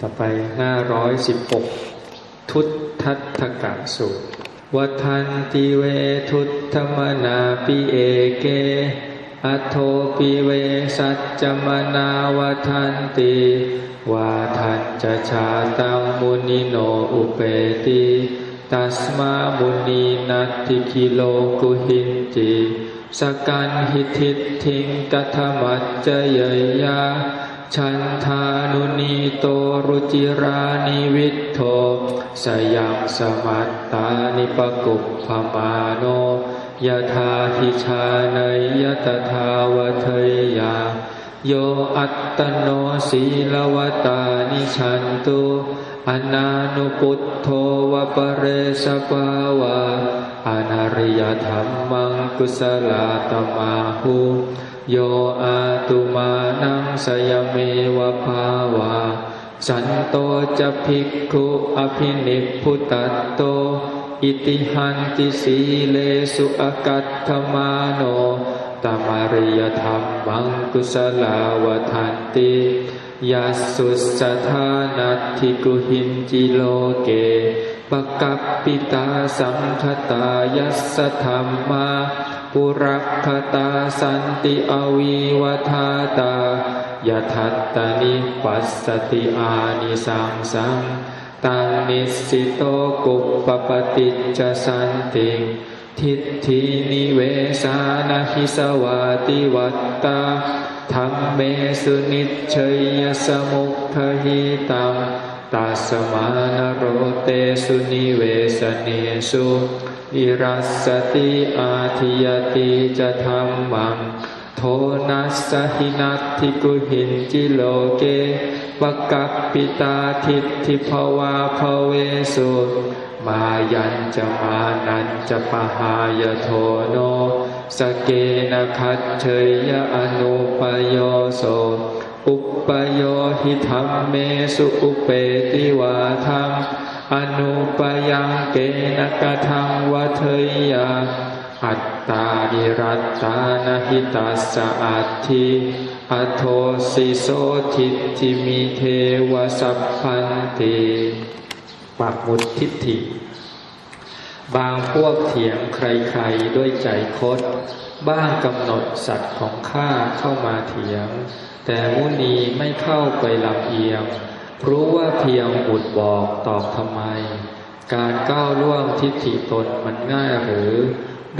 ต่อไปห้าร้อยสิบหกทุตทัตถกะสูตรวัฏันติเวทุตธมนาปิเอเกอัทโทปิเวสัจจมนาวัฏันติวาทันจะชาตังมุนิโนอุเปติตัสมามุนีนัตติกิโลกุหินติสกันหิทิทิงกัทมัจเจยยา ฉันทานุนีโตรุจิรานิวิทโทสยังสมัตตานิปกุปพมาโนยะธาทิชาเนยะตถาวเทยยา โยอัตตโนสีลวตานิฉันตุอนานุปุตโทวปเรสปาวาอนาริยธรรมังกุสลาตมาหุ โยอาตุมานังสยเมวภาวา สันโตจะภิกขุอภินิพุตตโต อิติหันติสีเลสุอกัตถมาโนตมารยธรรมังกุสลาวทันติยัสสุสธานัตถิกุหินจิโลเกปกับปิตาสังคตายัสธรรมา ปุรักขตาสันติอวีวทาตายทัตตานิปัสสติอานิสังสังตังนิสิโตกุปปปติจสันติทิฏฐินิเวสานาหิสวาติวัตตาธรรมเมสุนิชยสมุขหิตัง ตัสมานโรเตสุนิเวสเนสุอิรัสสติอาทิยติจะธรรมังโทนัสหินัตถิกุหินจิโลเกปกัปปิตาทิฏฐิภวาภเวสุมายัญจะมานันจะปหายโทโน สเกนะคัจเฉยอนุปโยโส อุปโยหิธรรมเมสุอุเปติวาทังอนุปยังเกณกะทังวัเทยาอัตตาดิรัตตานหิตัสสะอัตถิอโทสิโสทิทิมิเทวสัพพันติปักหมุดทิฏฐิ บางพวกเถียงใครๆด้วยใจคด บ้างกำหนดสัตว์ของข้าเข้ามาเถียง แต่มุนีไม่เข้าไปลำเอียง รู้ว่าเพียงบุดบอกตอบทำไม การก้าวล่วงทิฏฐิตนมันง่ายหรือ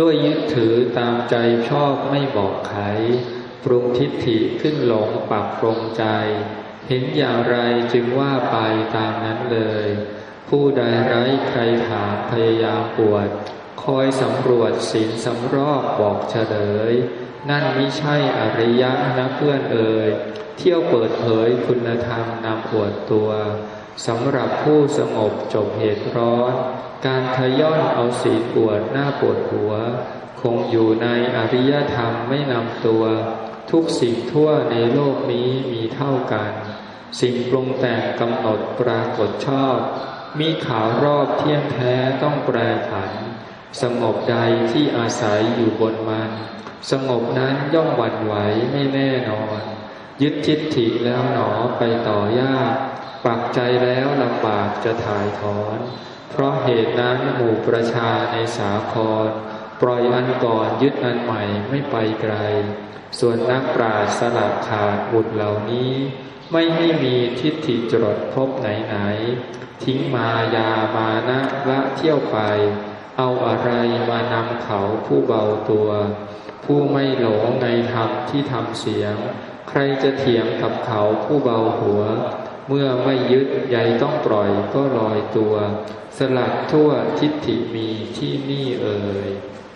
ด้วยยึดถือตามใจชอบไม่บอกไข ปรุงทิฏฐิขึ้นหลงปักปรงใจ เห็นอย่างไรจึงว่าไปตามนั้นเลย ผู้ใดไร้ใครถามพยายามปวด คอยสำรวจศีลสำรอกบอกเฉลย นั่นไม่ใช่อริยะนะเพื่อนเอ่ยเที่ยวเปิดเผยคุณธรรมนำอวดตัวสำหรับผู้สงบจบเหตุร้อน การทย่อนเอาศีลอวดหน้าปวดหัว คงอยู่ในอริยธรรมไม่นำตัว ทุกสิ่งทั่วในโลกนี้มีเท่ากัน สิ่งปรุงแต่งกำหนดปรากฏชอบ มีขาวรอบเที่ยงแท้ต้องแปรผัน สงบใดที่อาศัยอยู่บนมัน สงบนั้นย่อมหวั่นไหวไม่แน่นอน ยึดทิฏฐิแล้วหนอไปต่อยากปักใจแล้วลำบากจะถ่ายถอน เพราะเหตุนั้นหมู่ประชาในสาคร ปล่อยอันก่อนยึดอันใหม่ไม่ไปไกล ส่วนนักปราชญ์สลับขาดบุตรเหล่านี้ ไม่ให้มีทิฏฐิจรดพบไหนไหนทิ้งมายามานะละเที่ยวไป เอาอะไรมานำเขาผู้เบาตัว ผู้ไม่หลงในธรรมที่ทำเสียง ใครจะเถียงกับเขาผู้เบาหัว เมื่อไม่ยึดใยต้องปล่อยก็ลอยตัว สลัดทั่วทิฏฐิมีที่นี่เอ่ย